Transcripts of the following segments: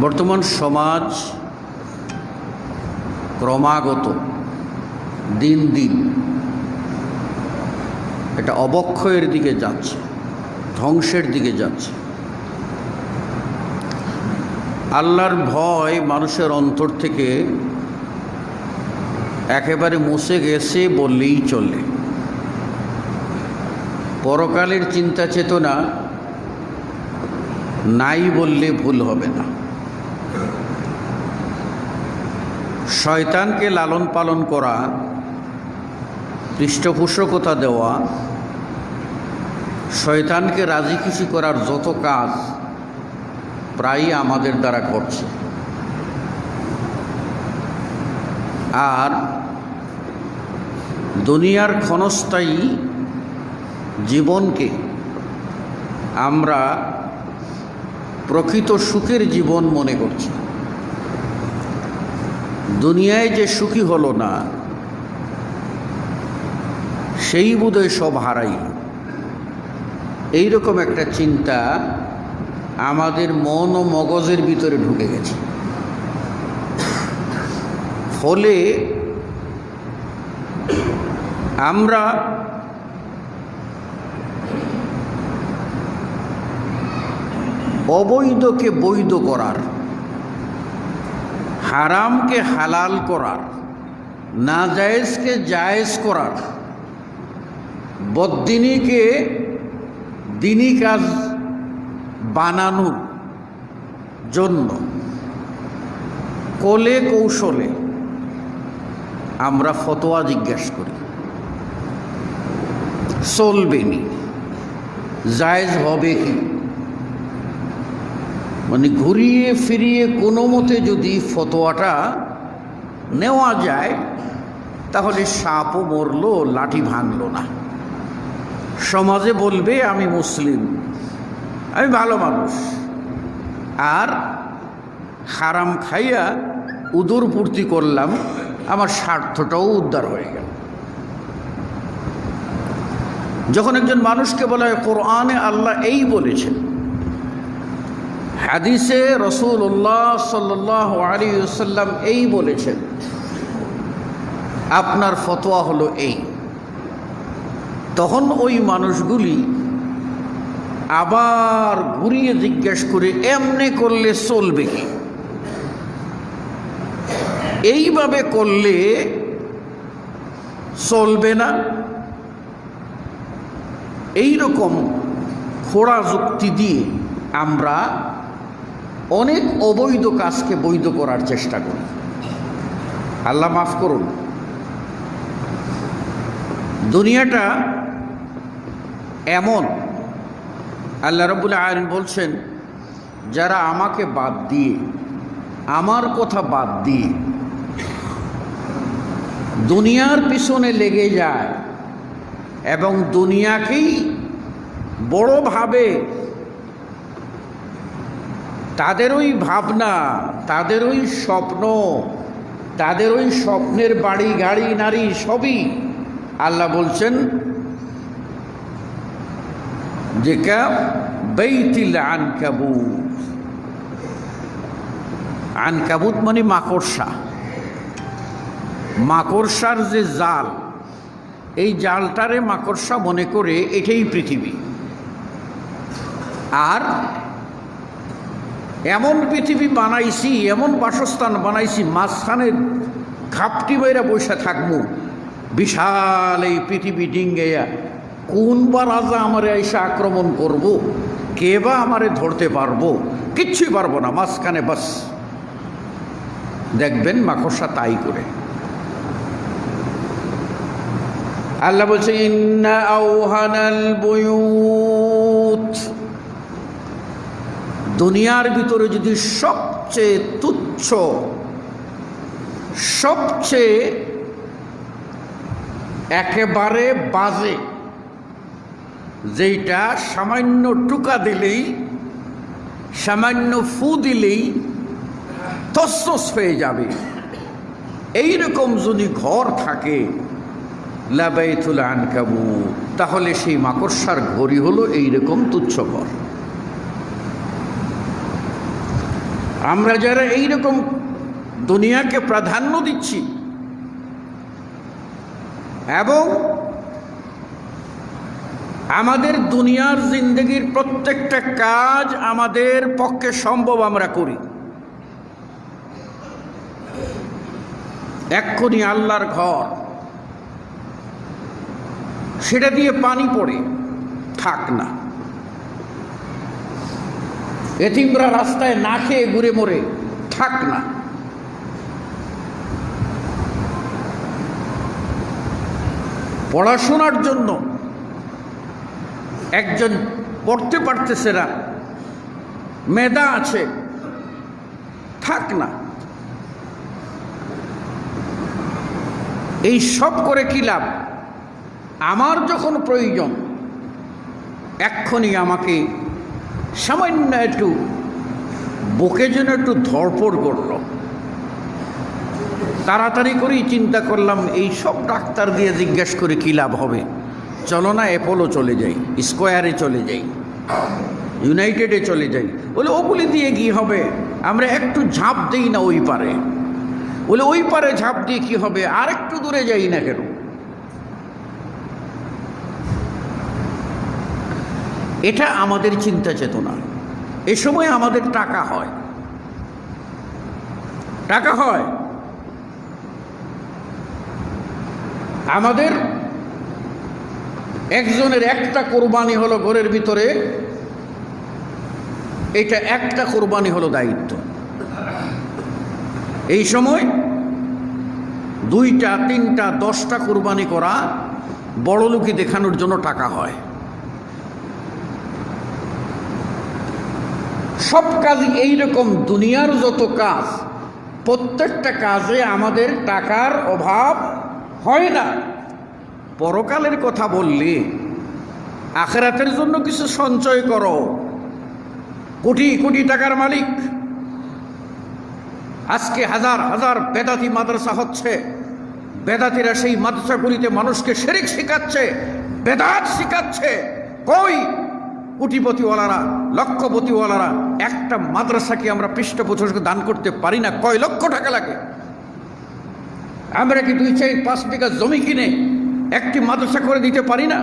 বর্তমান সমাজ ক্রমাগত, দিন দিন এটা অবক্ষয়ের দিকে যাচ্ছে, ধ্বংসের দিকে যাচ্ছে। আল্লাহর ভয় মানুষের অন্তর থেকে একেবারে মুছে গেছে বললেই চলে। পরকালের চিন্তা চেতনা নাই বললে ভুল হবে না। শয়তানকে লালন পালন করা, পৃষ্ঠপোষকতা দেওয়া, শয়তানকে রাজি খুশি করার যত কাজ প্রায়ই আমাদের দ্বারা করছে আর দুনিয়ার ক্ষণস্থায়ী জীবনকে আমরা প্রকৃত সুখের জীবন মনে করছি। দুনিয়ায় যে সুখী হলো না, সেই বোধহয় সব হারাই। এইরকম একটা চিন্তা আমাদের মন ও মগজের ভিতরে ঢুকে গেছে। ফলে আমরা অবৈধকে বৈধ করার হারামকে হালাল করার, নাজায়েজকে জায়েজ করার, বদ্দিনীকে দিনী কাজ বানানোর জন্য কোলে কৌশলে আমরা ফতোয়া জিজ্ঞাসা করি। চলবে নি। জায়েজ হবে কি? মানে ঘুরিয়ে ফিরিয়ে কোনো মতে যদি ফতোয়াটা নেওয়া যায়, তাহলে সাপও মরলো, লাঠি ভাঙল না। সমাজে বলবে, আমি মুসলিম, আমি ভালো মানুষ। আর হারাম খাইয়া উদর পূর্তি করলাম, আমার স্বার্থটাও উদ্ধার হয়ে গেল। যখন একজন মানুষকে বলা হয়, কোরআনে আল্লাহ এই বলেছেন হাদিসে রসুল্লাহ সাল্লাহ আলী সাল্লাম এই বলেছেন, আপনার ফতোয়া হলো এই। তখন ওই মানুষগুলি আবার ঘুরিয়ে জিজ্ঞেস করে, এমনে করলে চলবে কি? এইভাবে করলে চলবে না। এই রকম খোড়া যুক্তি দিয়ে আমরা অনেক অবৈধ কাজকে বৈধ করার চেষ্টা করি আল্লাহ মাফ করুন। দুনিয়াটা এমন। আল্লাহ রবুল্লা আয়ন বলছেন, যারা আমাকে বাদ দিয়ে, আমার কথা বাদ দিয়ে দুনিয়ার পিছনে লেগে যায় এবং দুনিয়াকেই বড়ভাবে তাদের ওই ভাবনা তাদের ওই স্বপ্ন তাদের ওই স্বপ্নের বাড়ি, গাড়ি, নারী সবই আল্লাহ বলছেন যে কা বেইতিল আনকাবুত। আনকাবুত মানে মাকড়সা। মাকড়সার যে জাল, এই জালটারে মাকড়সা মনে করে এটাই পৃথিবী। আর এমন পৃথিবী বানাইছি, এমন বাসস্থান বানাইছি, মাঝখানে ঘাপটি বাইরা বসে থাকব। বিশাল এই পৃথিবী ডিঙ্গেয়া কোন বা রাজা আমারে এসে আক্রমণ করব? কে বা আমারে ধরতে পারব? কিচ্ছুই পারব না, মাঝখানে বাস। দেখবেন মাকড়সা তাই করে। আল্লাহ বলছে, ইন্না আউহানাল বুয়ুত। দুনিয়ার ভিতরে যদি সবচেয়ে তুচ্ছ, সবচেয়ে একেবারে বাজে, যেইটা সামান্য টুকা দিলেই, সামান্য ফু দিলেই তসতস হয়ে যাবে। এই রকম যদি ঘর থাকে, লাবাইতুল আনকাবু তাহলে সেই মাকড়সার ঘড়ি হলো এইরকম তুচ্ছ ঘর। আমরা যারা এইরকম দুনিয়াকে প্রাধান্য দিচ্ছি, এবং আমাদের দুনিয়ার জিন্দগির প্রত্যেকটা কাজ আমাদের পক্ষে সম্ভব আমরা করি। এক্ষুনি আল্লাহর ঘর, সেটা দিয়ে পানি পড়ে, থাক না। এতিমরা রাস্তায় না খেয়ে ঘুরে মরে। থাক না। পড়াশোনার জন্য একজন পড়তে পারতেছে না। মেধা আছে। থাক না। এই সব করে কি লাভ? আমার যখন প্রয়োজন, এক্ষুনি আমাকে সামান্য একটু বুকে যেন একটু ধরপড় করল। তাড়াতাড়ি করেই চিন্তা করলাম, এই সব ডাক্তার দিয়ে জিজ্ঞেস করে কী লাভ হবে? চলো না, অ্যাপোলো চলে যাই, স্কোয়ারে চলে যাই, ইউনাইটেডে চলে যাই। বলে ওগুলি দিয়ে কি হবে? আমরা একটু ঝাঁপ দিই না ওই পারে। বলে, ওই পারে ঝাঁপ দিয়ে কী হবে? আর একটু দূরে যাই না কেন? এটা আমাদের চিন্তা চেতনা। এ সময় আমাদের টাকা হয়। টাকা হয়। আমাদের একজনের একটা কোরবানি হলো ঘরের ভিতরে, এটা একটা কোরবানি হলো দায়িত্ব। এই সময় দুইটা, তিনটা, দশটা কোরবানি করা বড় লোকই দেখানোর জন্য টাকা হয়। সব কাজই এইরকম, দুনিয়ার যত কাজ, প্রত্যেকটা কাজে আমাদের টাকার অভাব হয় না। পরকালের কথা বললে, আখেরাতের জন্য কিছু সঞ্চয় করো। কোটি কোটি টাকার মালিক। আজকে হাজার হাজার বেদাতি মাদ্রাসা হচ্ছে, বেদাতিরা সেই মাদ্রাসাগুলিতে মানুষকে শেরিক শেখাচ্ছে, বেদাত শেখাচ্ছে। কই? কোটিপতিওয়ালারা, লক্ষপতিওয়ালারা, একটা মাদ্রাসাকে আমরা পৃষ্ঠপোষককে দান করতে পারি না। কয় লক্ষ টাকা লাগে? আমরা কি দুই চাই পাঁচ বিঘা জমি কিনে একটি মাদ্রাসা করে দিতে পারি না?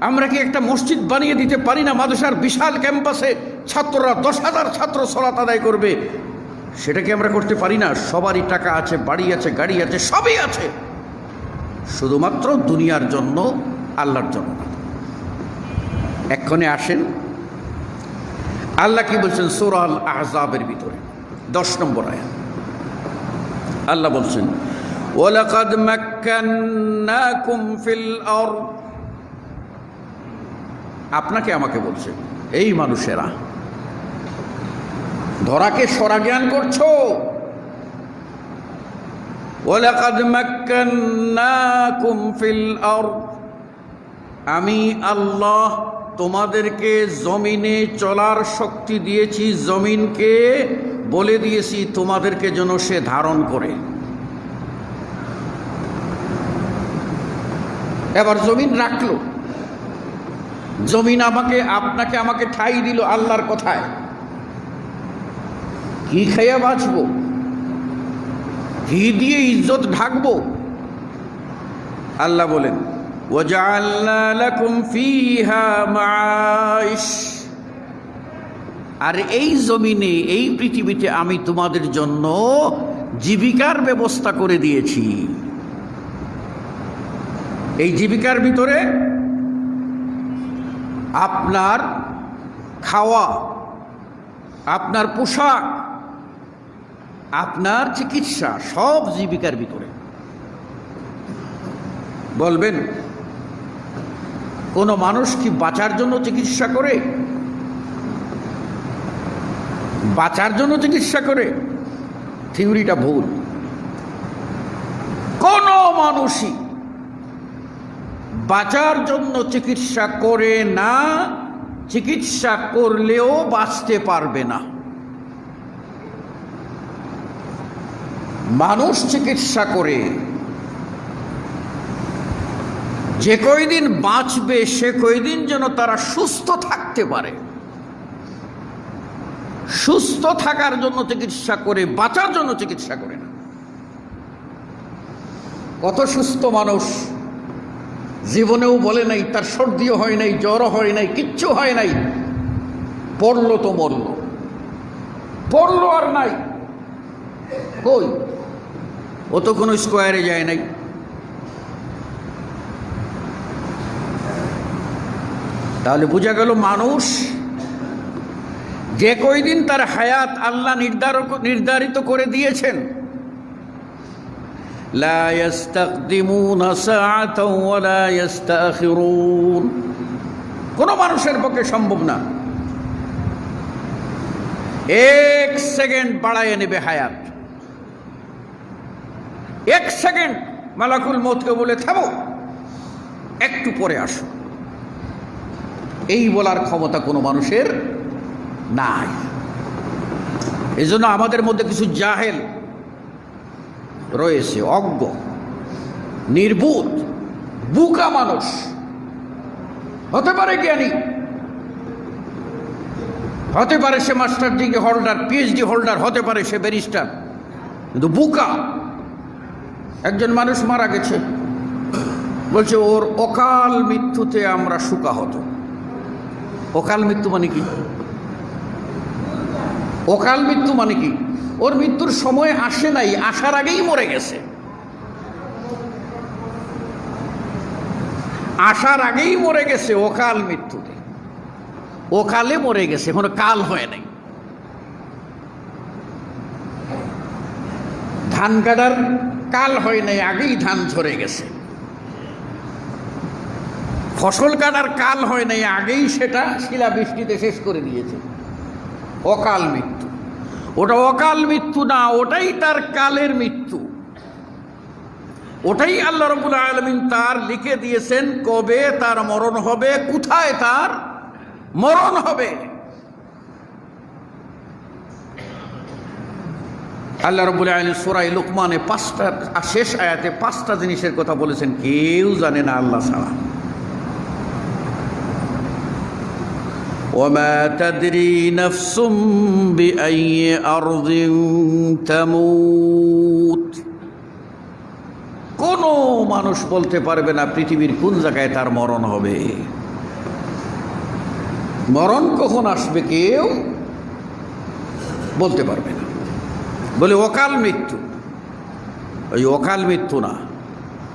আমরা কি একটা মসজিদ বানিয়ে দিতে পারি না? মাদ্রাসার বিশাল ক্যাম্পাসে ছাত্ররা দশ হাজার ছাত্র সলাত আদায় করবে। সেটা কি আমরা করতে পারি না? সবারই টাকা আছে, বাড়ি আছে, গাড়ি আছে, সবই আছে। শুধুমাত্র দুনিয়ার জন্য, আল্লাহর জন্য। এক্ষণে আসেন। আল্লাহ কি বলছেন? সোরাল আহজাবের ভিতরে। দশ নম্বর আয়াত। আল্লাহ বলছেন, ওয়ালাকাদ মাক্কান্নাকুম ফিল আরদ। আপনাকে আমাকে বলছেন এই মানুষেরা, ধরাকে সরা জ্ঞান করছ? ওয়ালাকাদ মাক্কান্নাকুম ফিল আরদ। আমি আল্লাহ তোমাদেরকে জমিনে চলার শক্তি দিয়েছি, জমিনকে বলে দিয়েছি তোমাদেরকে যেন সে ধারণ করে। এবার জমিন রাখল। জমিন আমাকে, আপনাকে আমাকে ঠাই দিল আল্লাহর কথায়। কি খাইয়া বাঁচব কি দিয়ে ইজ্জত ঢাকবো আল্লাহ বলেন وجعلنا لكم فيها معايش আর এই জমিনে এই পৃথিবীতে আমি তোমাদের জন্য জীবিকার ব্যবস্থা করে দিয়েছি এই জীবিকার ভিতরে আপনার খাওয়া আপনার পোশাক আপনার চিকিৎসা সব জীবিকার ভিতরে বলবেন কোনো মানুষ কি বাঁচার জন্য চিকিৎসা করে? বাঁচার জন্য চিকিৎসা করে? থিওরিটা ভুল। কোনো মানুষই বাঁচার জন্য চিকিৎসা করে না, চিকিৎসা করলেও বাঁচতে পারবে না। মানুষ চিকিৎসা করে যে কয়দিন বাঁচবে, সে কয়দিন যেন তারা সুস্থ থাকতে পারে। সুস্থ থাকার জন্য চিকিৎসা করে, বাঁচার জন্য চিকিৎসা করে না। কত সুস্থ মানুষ, জীবনেও বলে নাই, তার সর্দিও হয় নাই, জ্বরও হয় নাই, কিচ্ছু হয় নাই। পড়ল তো মরল। পড়ল আর নাই। কই? ও তো কোনো স্কোয়ারে যায় নাই। তাহলে বোঝা গেল মানুষ যে কয়দিন তার হায়াত আল্লাহ নির্ধারক নির্ধারিত করে দিয়েছেন। কোনো মানুষের পক্ষে সম্ভব না। এক সেকেন্ড বাড়াইয়ে নেবে হায়াত। এক সেকেন্ড মালাকুল মতকে বলে থাকো একটু পরে আসো। এই বলার ক্ষমতা কোনো মানুষের নাই। এই জন্য আমাদের মধ্যে কিছু জাহেল রয়েছে, অজ্ঞ, নির্বুধ, বুকা মানুষ, হতে পারে জ্ঞানী, হতে পারে সে master degree holder PhD holder, হতে পারে সে ব্যারিস্টার, কিন্তু বুকা, একজন মানুষ মারা গেছে, বলছে, ওর অকাল মৃত্যুতে আমরা সুকা হতো অকাল মৃত্যু মানে কি? অকাল মৃত্যু মানে কি? ওর মৃত্যুর সময় আসে নাই, আসার আগেই মরে গেছে। আসার আগেই মরে গেছে অকাল মৃত্যুতে। অকালে মরে গেছে, এখনও কাল হয় নাই। ধান কাটার কাল হয় নাই, আগেই ধান ঝরে গেছে। ফসল কাটার কাল হয় নাই, আগেই সেটা শিলাবৃষ্টিতে শেষ করে দিয়েছে। অকাল মৃত্যু। ওটা অকাল মৃত্যু না, ওটাই তার কালের মৃত্যু। ওটাই আল্লাহ রবুল আলমিন তার লিখে দিয়েছেন, কবে তার মরণ হবে, কোথায় তার মরণ হবে। আল্লাহ রবুল আলম সোরাই লোকমানে পাঁচটা, শেষ আয়াতে পাঁচটা জিনিসের কথা বলেছেন, কেউ জানে না আল্লাহ ছাড়া। وما تدري نفس بأي أرض تموت কোনো মানুষ বলতে পারবে না পৃথিবীর কোন জায়গায় তার মরণ হবে মরণ কখন আসবে কেউ বলতে পারবে না বলে অকাল মৃত্যু ওই অকাল মৃত্যু না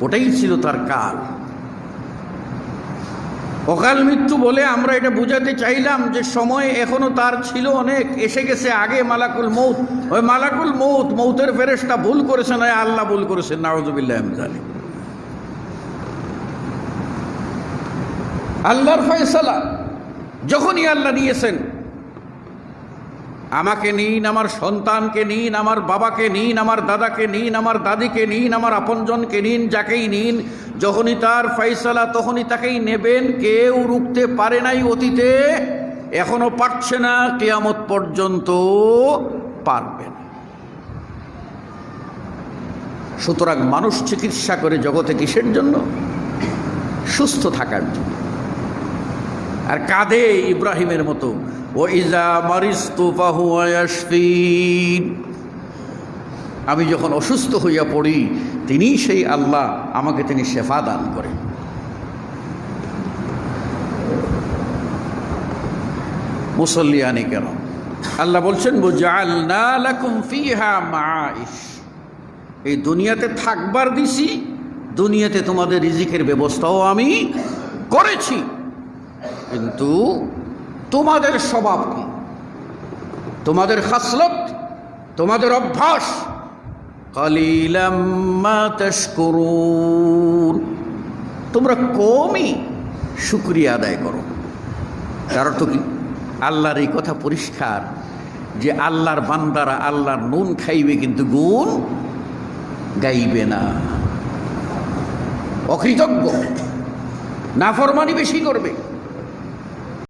ওটাই ছিল তার কাল অকাল মৃত্যু বলে আমরা এটা বুঝাতে চাইলাম যে সময় এখনও তার ছিল অনেক, এসে গেছে আগে মালাকুল মৌত ওই মালাকুল মৌত মৌতের ফেরেসটা ভুল করেছে না আল্লাহ ভুল করেছেন নাওজবিল্লাহ জানি আল্লাহর ফয়সালা, যখনই আল্লাহ নিয়েছেন, আমাকে নিন, আমার সন্তানকে নিন, আমার বাবাকে নিন, আমার দাদাকে নিন, আমার দাদিকে নিন, আমার আপনজনকে নিন, যাকেই নিন যখনই তার ফয়সালা তখনই তাকেই নেবেন, কেউ রুখতে পারে নাই অতীতে, এখনও পারছে না, কেয়ামত পর্যন্ত পারবে সুতরাং মানুষ চিকিৎসা করে জগতে কিসের জন্য? সুস্থ থাকার জন্য। আর কাঁদে ইব্রাহিমের মতো ও ইজা মারিস্তু মারিস্তুফাহু আমি যখন অসুস্থ হইয়া পড়ি তিনি সেই আল্লাহ আমাকে তিনি শেফা দান করেন। মুসল্লিয়ানি কেন? আল্লাহ বলছেন এই দুনিয়াতে থাকবার দিছি, দুনিয়াতে তোমাদের রিজিকের ব্যবস্থাও আমি করেছি। কিন্তু তোমাদের স্বভাব কি? তোমাদের খাসলত, তোমাদের অভ্যাস তস্করুন তোমরা কমই শুক্রিয়া আদায় করো। তার অর্থ কি? আল্লাহর এই কথা পরিষ্কার যে আল্লাহর বান্দারা আল্লাহর নুন খাইবে কিন্তু গুণ গাইবে না। অকৃতজ্ঞ, নাফরমানি বেশি করবে।